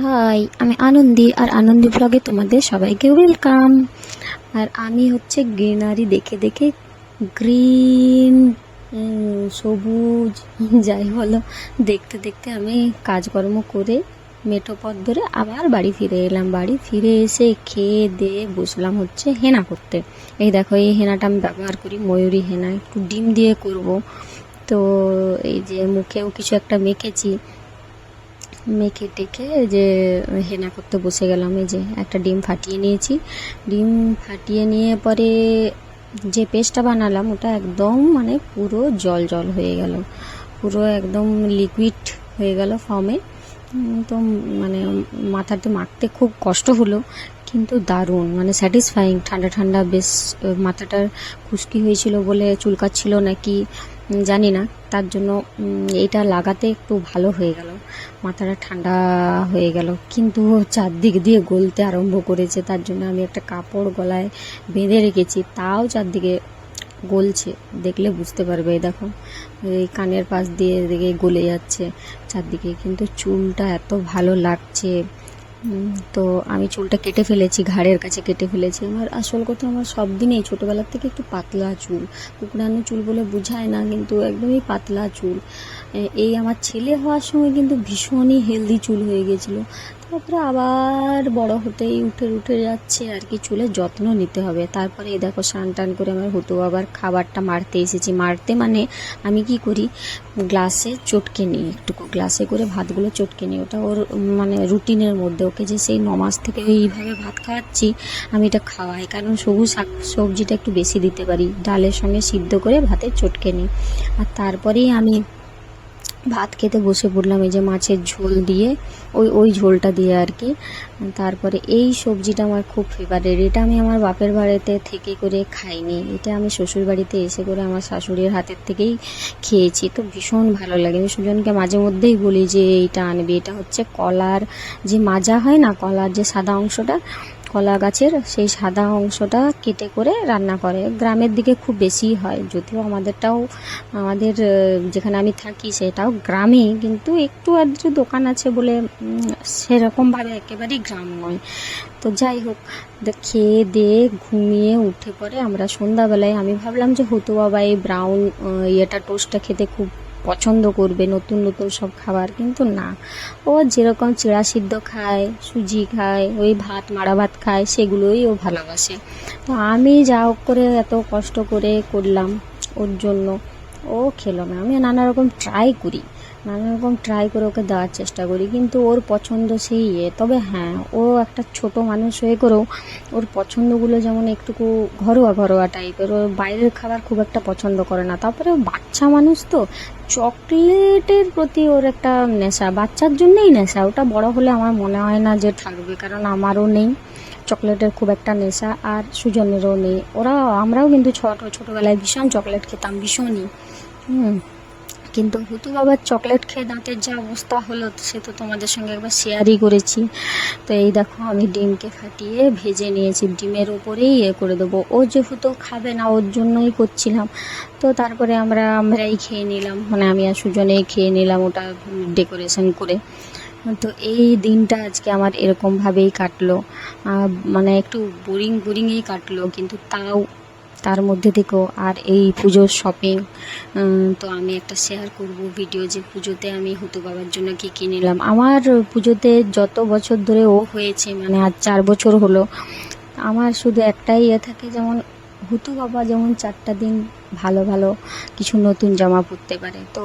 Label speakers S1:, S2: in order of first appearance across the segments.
S1: High আমি আনন্দি আর আনন্দি ব্লগে তোমাদের সবাইকে ওয়েলকাম আর আমি হচ্ছে গ্রিনারি দেখে দেখে গ্রিন সবুজ, যাই বলো, দেখতে দেখতে আমি কাজকর্ম করে মেঠো পথ ধরে আবার বাড়ি ফিরে এলাম। বাড়ি ফিরে এসে খেয়ে দিয়ে বসলাম হচ্ছে হেনা করতে। এই দেখো, এই হেনাটা আমি ব্যবহার করি ময়ূরী হেনা, একটু ডিম দিয়ে করব। তো এই যে মুখেও কিছু একটা মেখেছি মেখে টেখে যে হেনা করতে বসে গেলাম, এই যে একটা ডিম ফাটিয়ে নিয়েছি। ডিম ফাটিয়ে নিয়ে পরে যে পেস্টটা বানালাম, ওটা একদম মানে পুরো জল জল হয়ে গেল। পুরো একদম লিকুইড হয়ে গেল ফর্মে তো মানে মাথাতে মাখতে খুব কষ্ট হলো। কিন্তু দারুণ মানে স্যাটিসফাইং ঠান্ডা ঠান্ডা বেশ মাথাটার খুশকি হয়েছিল বলে চুলকাচ্ছিল নাকি জানি না। তার জন্য এইটা লাগাতে একটু ভালো হয়ে গেল। মাথাটা ঠান্ডা হয়ে গেল। কিন্তু চারদিক দিয়ে গলতে আরম্ভ করেছে। তার জন্য আমি একটা কাপড় গলায় বেঁধে রেখেছি। তাও চারদিকে গলছে। দেখলে বুঝতে পারবে দেখো, এই কানের পাশ দিয়ে এদিকে গলে যাচ্ছে চারদিকে। কিন্তু চুলটা এত ভালো লাগছে। তো আমি চুলটা কেটে ফেলেছি, ঘাড়ের কাছে কেটে ফেলেছি। আমার আসল কথা, আমার সব দিনেই ছোটোবেলার থেকে একটু পাতলা চুল। কুকড়ানো চুল বলে বোঝায় না, কিন্তু একদমই পাতলা চুল। এই আমার ছেলে হওয়ার সময় কিন্তু ভীষণই হেলদি চুল হয়ে গেছিল। তারপরে আবার বড় হতেই উঠে উঠে যাচ্ছে। আর কি চুলের যত্ন নিতে হবে। তারপরে এই দেখো, স্নান টান করে আমার হতো আবার খাবারটা মারতে এসেছি। মারতে মানে আমি কি করি? গ্লাসে চটকে নিই। একটুকু গ্লাসে করে ভাতগুলো চটকে নিই। ওটা ওর মানে রুটিনের মধ্যে। ওকে যে সেই নমাজ থেকে এইভাবে ভাত খাওয়াচ্ছি, আমি এটা খাওয়াই। কারণ সবুজ শাক সবজিটা একটু বেশি দিতে পারি। ডালের সঙ্গে সিদ্ধ করে ভাতে চটকে নিই। আর তারপরেই আমি ভাত খেতে বসে পড়লাম, এই যে মাছের ঝোল দিয়ে, ওই ওই ঝোলটা দিয়ে আর কি। তারপরে এই সবজিটা আমার খুব ফেভারেট এটা আমি আমার বাপের বাড়িতে থেকে করে খাইনি। এটা আমি শ্বশুর বাড়িতে এসে করে আমার শাশুড়ির হাতের থেকেই খেয়েছি, তো ভীষণ ভালো লাগে। আমি সুজনকে মাঝে মধ্যেই বলি যে, এইটা আনবি। এটা হচ্ছে কলার যে মাজা হয় না, কলার যে সাদা অংশটা কলা গাছের সেই সাদা অংশটা কেটে করে রান্না করে। গ্রামের দিকে খুব বেশি হয়, যদিও আমাদেরটাও, আমাদের যেখানে আমি থাকি সেটাও গ্রামে কিন্তু একটু আধটু দোকান আছে বলে সেরকমভাবে একেবারেই গ্রাম নয়। তো যাই হোক খেয়ে দিয়ে ঘুমিয়ে উঠে পরে আমরা সন্ধ্যাবেলায় আমি ভাবলাম যে হতো বাবা এই ব্রাউন ইয়েটা টোস্টটা খেতে খুব পছন্দ করবে, নতুন নতুন সব খাবার, কিন্তু না। ও যেরকম চিড়া সিদ্ধ খায়, সুজি খায়, ওই ভাত মারা ভাত খায়, সেগুলোই ও ভালোবাসে। তো আমি যা হোক করে এত কষ্ট করে করলাম ওর জন্য। ও খেলো না, আমি নানা রকম ট্রাই করি। নানা রকম ট্রাই করে ওকে দেওয়ার চেষ্টা করি, কিন্তু ওর পছন্দ সেই ইয়ে। তবে হ্যাঁ ও একটা ছোট মানুষ হয়ে করেও ওর পছন্দগুলো যেমন একটুকু ঘরোয়া ঘরোয়া টাইপের ওর বাইরের খাবার খুব একটা পছন্দ করে না। তারপরে বাচ্চা মানুষ তো, চকলেটের প্রতি ওর একটা নেশা, বাচ্চার জন্যেই নেশা। ওটা বড় হলে আমার মনে হয় না যে থাকবে, কারণ আমারও নেই। চকলেটের খুব একটা নেশা আর সুজনেরও নেই। ওরা, আমরাও কিন্তু ছোট, ছোটোবেলায় ভীষণ চকলেট খেতাম, ভীষণই। হুম। কিন্তু হুতু বাবার চকলেট খেয়ে দাঁতের যা অবস্থা হলো, সে তো তোমাদের সঙ্গে একবার শেয়ারই করেছি। তো এই দেখো, আমি ডিমকে ফাটিয়ে ভেজে নিয়েছি। ডিমের ওপরেই ইয়ে করে দেবো। ও যেহেতু খাবে না, ওর জন্যই করছিলাম। তো তারপরে আমরা, আমরাই খেয়ে নিলাম। মানে আমি আর সুজনেই খেয়ে নিলাম ওটা ডেকোরেশন করে। তো এই দিনটা আজকে আমার এরকমভাবেই কাটলো। মানে একটু বোরিং বোরিংয়েই কাটলো, কিন্তু তাও তার মধ্যে থেকেও। আর এই পুজোর শপিং তো আমি একটা শেয়ার করব ভিডিও যে পুজোতে আমি হুতু বাবার জন্য কি নিলাম। আমার পুজোতে যত বছর ধরে ও হয়েছে মানে আজ চার বছর হলো, আমার শুধু একটাই ইয়ে থাকে, যেমন হুতু বাবা যেমন চারটা দিন ভালো ভালো কিছু নতুন জামা পরতে পারে। তো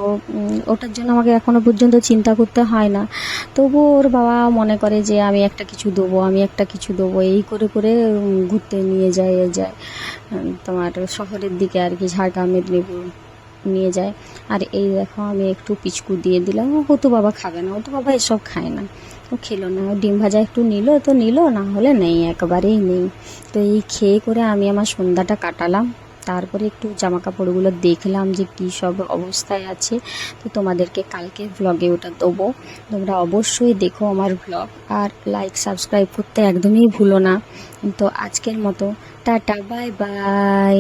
S1: ওটার জন্য আমাকে এখনও পর্যন্ত চিন্তা করতে হয় না। তবু ওর বাবা মনে করে যে, আমি একটা কিছু দেবো, আমি একটা কিছু দেবো। এই করে করে ঘুরতে নিয়ে যায় যায় তোমার শহরের দিকে আর কি, ঝাড়গ্রাম, মেদিনীপুর নিয়ে যায়। আর এই দেখো, আমি একটু পিচকু দিয়ে দিলাম। ও তো বাবা খাবে না, ও তো বাবা এসব খায় না। ও খেলো না ডিম ভাজা একটু নিল, তো নিল, না হলে নেই, একেবারেই নেই। তো এই খেয়ে, করে আমি আমার সন্ধ্যাটা কাটালাম। তারপরে একটু জামা কাপড়গুলো দেখলাম যে কী সব অবস্থায় আছে। তো তোমাদেরকে কালকে ব্লগে ওটা দেবো। তোমরা অবশ্যই দেখো আমার ব্লগ আর লাইক সাবস্ক্রাইব করতে একদমই ভুলো না। তো আজকের মতো, টাটা বাই বাই